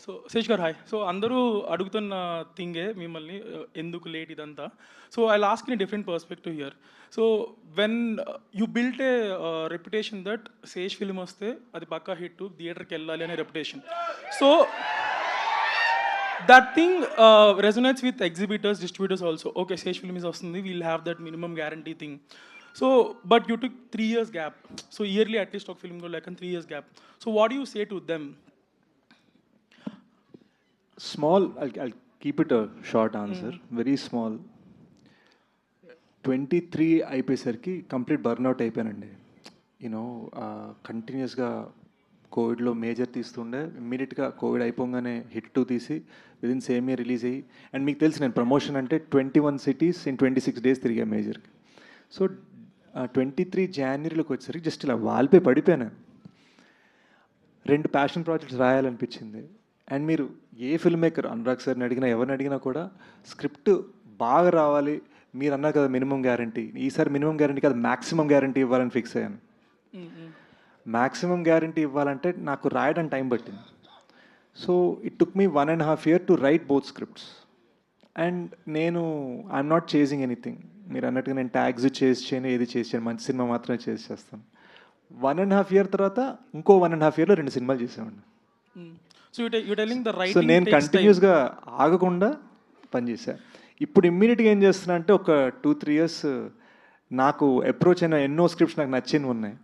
So Sesh గారు hi so అందరూ అడుగుతున్న థింగే మిమ్మల్ని ఎందుకు లేట్ ఇదంతా? So I ask in different perspective here so when you built a reputation that Sesh film వస్తే అది పక్కా హిట్ థియేటర్కి వెళ్ళాలి అనే reputation so that thing resonates with exhibitors distributors also okay Sesh film is వస్తుంది we'll have that minimum guarantee thing so but you took three years gap so yearly at least ఒక film లేక three years gap so what you say to them small I keep it a short answer very small twenty three అయిపోయేసరికి complete burnout అయిపోయానండి. You know కంటిన్యూస్గా కోవిడ్లో Major తీస్తుండే ఇమ్మీడియట్గా Covid అయిపోగానే hit two తీసి విదిన్ సేమ్ ఇయర్ రిలీజ్ అయ్యి and మీకు తెలుసు నేను ప్రమోషన్ అంటే twenty one cities in twenty six days తిరిగా మేజర్కి సో ట్వంటీ త్రీ జనవరిలోకి వచ్చేసరికి జస్ట్ ఇలా వాల్పే పడిపోయాను. రెండు ప్యాషన్ ప్రాజెక్ట్స్ రాయాలనిపించింది. అండ్ మీరు ఏ ఫిల్మ్ మేకర్ అనురాగ్ సార్ని అడిగినా ఎవరిని అడిగినా కూడా స్క్రిప్ట్ బాగా రావాలి. మీరు అన్నారు కదా మినిమం గ్యారంటీ. ఈసారి మినిమం గ్యారంటీ కాదు మ్యాక్సిమం గ్యారంటీ ఇవ్వాలని ఫిక్స్ అయ్యాను. మ్యాక్సిమం గ్యారంటీ ఇవ్వాలంటే నాకు రాయడం టైం పట్టింది. So it took me one and half year to write both scripts and నేను ఐఎమ్ నాట్ చేసింగ్ ఎనీథింగ్ మీరు అన్నట్టుగా నేను ట్యాగ్స్ చేసి చేయను ఏది చేసి చేయను మంచి సినిమా మాత్రమే చేసి చేస్తాను. వన్ అండ్ హాఫ్ ఇయర్ తర్వాత ఇంకో వన్ అండ్ హాఫ్ ఇయర్లో రెండు సినిమాలు చేసేవాడిని. So you telling the right so నేను కంటిన్యూస్గా ఆగకుండా పనిచేశా. ఇప్పుడు ఇమ్మీడియట్గా ఏం చేస్తున్నా అంటే ఒక టూ త్రీ ఇయర్స్ నాకు అప్రోచ్ అయిన ఎన్నో స్క్రిప్ట్స్ నాకు నచ్చినవి ఉన్నాయి.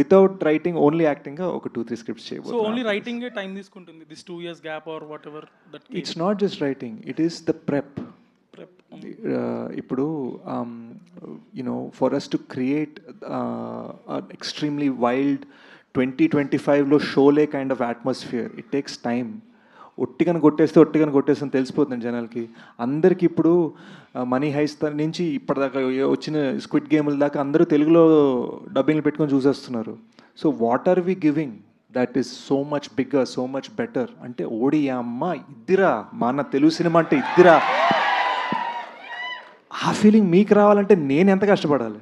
వితౌట్ రైటింగ్ ఓన్లీ యాక్టింగ్గా ఒక టూ త్రీ స్క్రిప్ట్స్ సో చేయబోతున్నాను ఓన్లీ రైటింగ్ టైం తీసుకుంటుంది? This two years gap or whatever that it's not just writing it is the prep prep ఇప్పుడు you know for us to create extremely wild twenty twenty ఫైవ్లో Sholay kind of atmosphere it takes time ఒట్టిగని కొట్టేస్తే ఒట్టిగని కొట్టేస్తే తెలిసిపోతుంది జనాలకి. అందరికి ఇప్పుడు money highs నుంచి ఇప్పటిదాకా వచ్చిన స్క్విడ్ గేమ్ల దాకా అందరూ తెలుగులో డబ్బింగ్లు పెట్టుకొని చూసేస్తున్నారు. So what are we giving that is so much bigger so much better అంటే ఓడి అమ్మ ఇద్దిరా మన తెలుగు సినిమా అంటే ఇద్దిరా ఆ ఫీలింగ్ మీకు రావాలంటే నేను ఎంత కష్టపడాలి?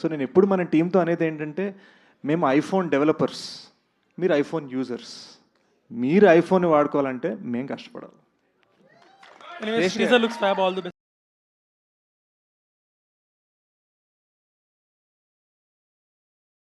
సో నేను ఎప్పుడు మన టీంతో అనేది ఏంటంటే మేము ఐఫోన్ డెవలపర్స్ మీరు ఐఫోన్ యూజర్స్. మీరు ఐఫోన్ వాడుకోవాలంటే మేము కష్టపడాలి.